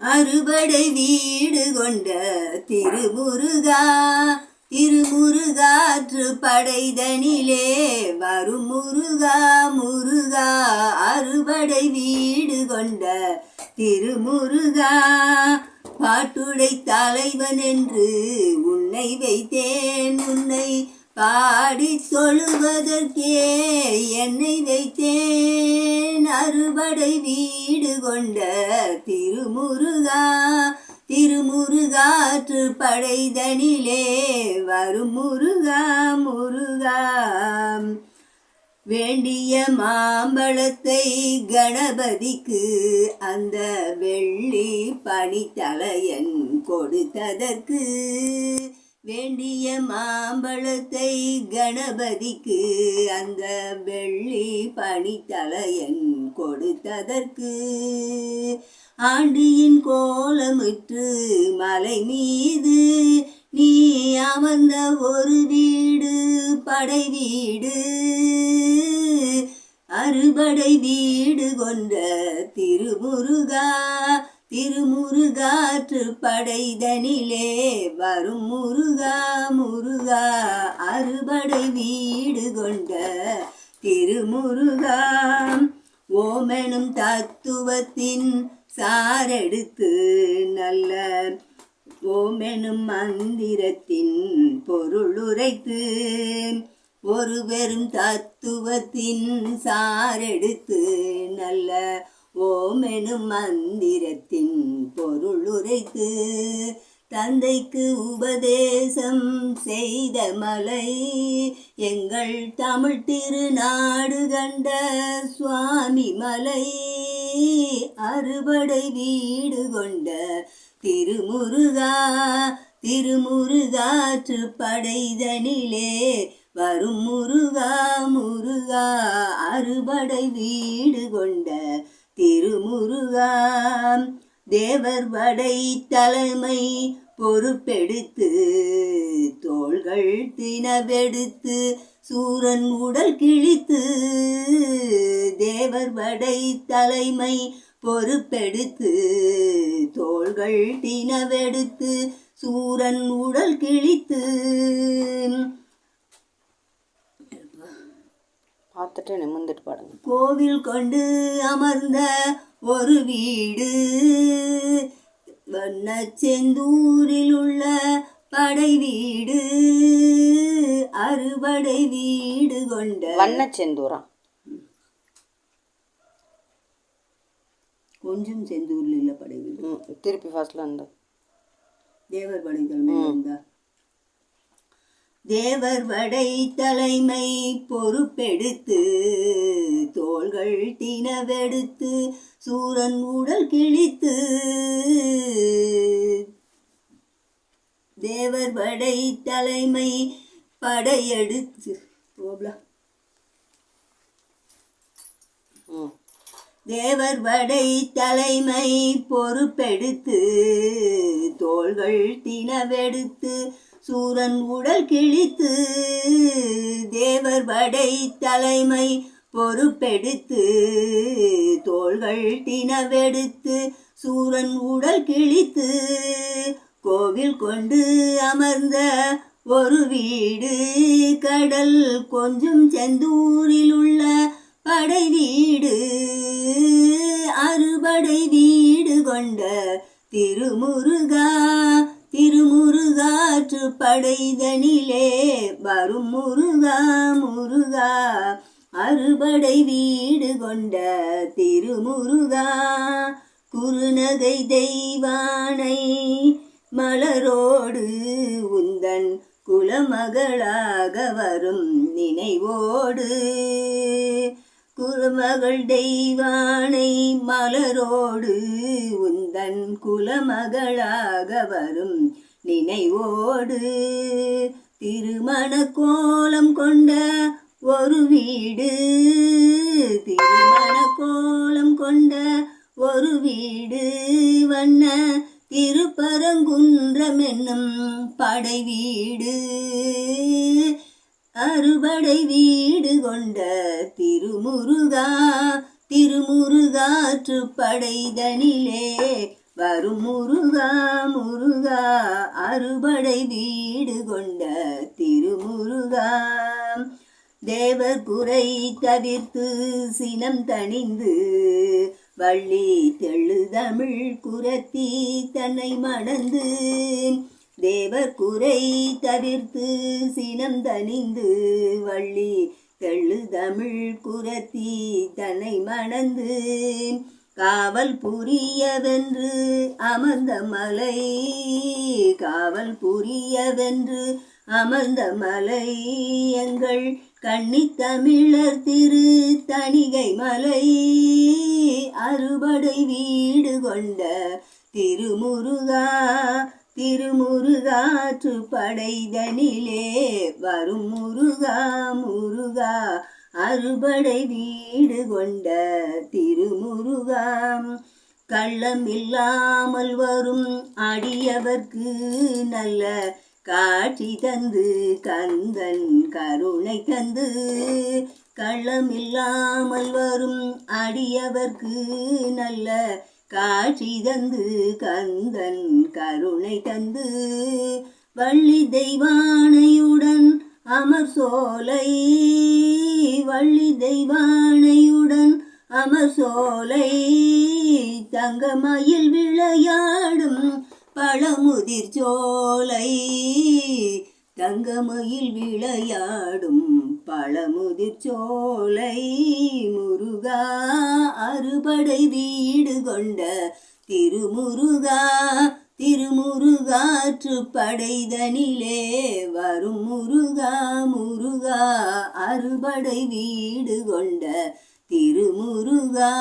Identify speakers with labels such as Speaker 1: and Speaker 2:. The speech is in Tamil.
Speaker 1: அறுபடை வீடு கொண்ட திருமுருகா திருமுருகாற்று படைதனிலே வரும் முருகா முருகா அறுபடை வீடு கொண்ட திருமுருகா. பாட்டுடை தலைவன் என்று உன்னை வைத்தேன் உன்னை பாடி சொல்லுவதற்கே என்னை வைத்தேன். அறுபடை வீடு கொண்ட திருமுருகா திருமுருகாற்று படைதனிலே வரும் முருகா முருகா. வேண்டிய மாம்பழத்தை கணபதிக்கு அந்த வெள்ளி பனித்தலையன் கொடுத்ததற்கு வேண்டிய மாம்பழத்தை கணபதிக்கு அந்த வெள்ளி பனித்தலையன் கொடுத்ததற்கு. ஆண்டியின் கோலமுற்று மலை மீது நீ அமர்ந்த ஒரு வீடு படை வீடு. அறுபடை வீடு கொண்ட திருமுருகா திருமுருகாற்று படைதனிலே வரும் முருகா முருகா அறுபடை வீடு கொண்ட திருமுருகா. ஓமெனும் தத்துவத்தின் சாரெடுத்து நல்ல ஓமெனும் மந்திரத்தின் பொருள் உரைத்து ஒரு பெரும் தத்துவத்தின் சாரெடுத்து நல்ல ஓமெனும் மந்திரத்தின் பொருள் உரைத்து தந்தைக்கு உபதேசம் செய்த மலை எங்கள் தமிழ் திருநாடு கண்ட சுவாமி மலை. அறுபடை வீடு கொண்ட திருமுருகா திருமுருகாற்று படைதனிலே வரும் முருகா முருகா அறுபடை வீடு கொண்ட திருமுருகா தேவர் வடை தலைமை பொறுப்பெடுத்து தோள்கள் தினவெடுத்து சூரன் உடல் கிழித்து தேவர் வடை தலைமை பொறுப்பெடுத்து தோள்கள் தினவெடுத்து சூரன் உடல் கிழித்து
Speaker 2: பார்த்துட்டு நிமிர்ந்துட்டு பாடுங்க
Speaker 1: கோவில் கொண்டு அமர்ந்த ஒரு வீடு. வண்ண செந்தூரில் உள்ள படை வீடு. அறுபடை வீடு கொண்ட
Speaker 2: வண்ண செந்தூரா
Speaker 1: கொஞ்சம் செந்தூரில் உள்ள படை வீடு.
Speaker 2: திருப்பி ஃபர்ஸ்ட்ல இருந்து
Speaker 1: தேவர் படை தலைமை இருந்தா தேவர் படை தலைமை பொறுப்பெடுத்து தோள்கள் தினவெடுத்து சூரன் உடல் கிழித்து. தேவர் படை தலைமை படையெடுத்து. தேவர் படை தலைமை பொறுப்பெடுத்து தோள்கள் தினவெடுத்து சூரன் உடல் கிழித்து தேவர் படை தலைமை பொறுப்பெடுத்து தோள்கள் தினவெடுத்து சூரன் உடல் கிழித்து கோவில் கொண்டு அமர்ந்த ஒரு வீடு கடல் கொஞ்சம் செந்தூரில் உள்ள படை வீடு. அறுபடை வீடு கொண்ட திருமுருகா திருமுருகாற்று படைதனிலே வரும் முருகா முருகா. அறுபடை வீடு கொண்ட திருமுருகா. குறுநகை தெய்வானை மலரோடு உந்தன் குலமகளாக வரும் நினைவோடு. குருமகள் தெய்வானை மலரோடு உந்தன் குலமகளாக வரும் நினைவோடு திருமண கோலம் கொண்ட ஒரு வீடு. திருமண கோலம் கொண்ட ஒரு வீடு. வண்ண திருப்பரங்குன்றம் என்னும் படை வீடு. அறுபடை வீடு கொண்ட திருமுருகா திருமுருகாற்று படைதனிலே வரும் முருகா முருகா அறுபடை வீடு கொண்ட திருமுருகா. தேவர் குறை தவிர்த்து சினம் தணிந்து வள்ளி தெழுதமிழ் குரத்தி தன்னை மணந்து. தேவர் குறை தவிர்த்து சினம் தணிந்து வள்ளி தெழுதமிழ் குரத்தி தன்னை மணந்து. காவல் புரியவென்று அமர்ந்த மலை. காவல் புரியவென்று அமர்ந்த மலை. எங்கள் கன்னித்தமிழர் திரு தணிகை மலை. அறுபடை வீடு கொண்ட திருமுருகா திருமுருகாற்று படைதனிலே வரும் முருகா முருகா அறுபடை வீடு கொண்ட திருமுருகாம். கள்ளம் இல்லாமல் வரும் அடியவர்க்கு நல்ல காட்சி தந்து கந்தன் கருணை தந்து. கள்ளம் இல்லாமல் வரும் அடியவர்க்கு நல்ல காட்சி தந்து கந்தன் கருணை தந்து. வள்ளி தெய்வானையுடன் அமர் சோலை வள்ளி தெய்வானையுடன் அமர் தங்கமயில் விளையாடும் பழமுதிர் சோலை தங்கமயில் விளையாடும் பழமுதிர் சோலை முருகா அறுபடை வீடு கொண்ட திருமுருகா திருமுருகாற்று படைதனிலே வரும் முருகா முருகா அறுபடை வீடு கொண்ட திருமுருகா.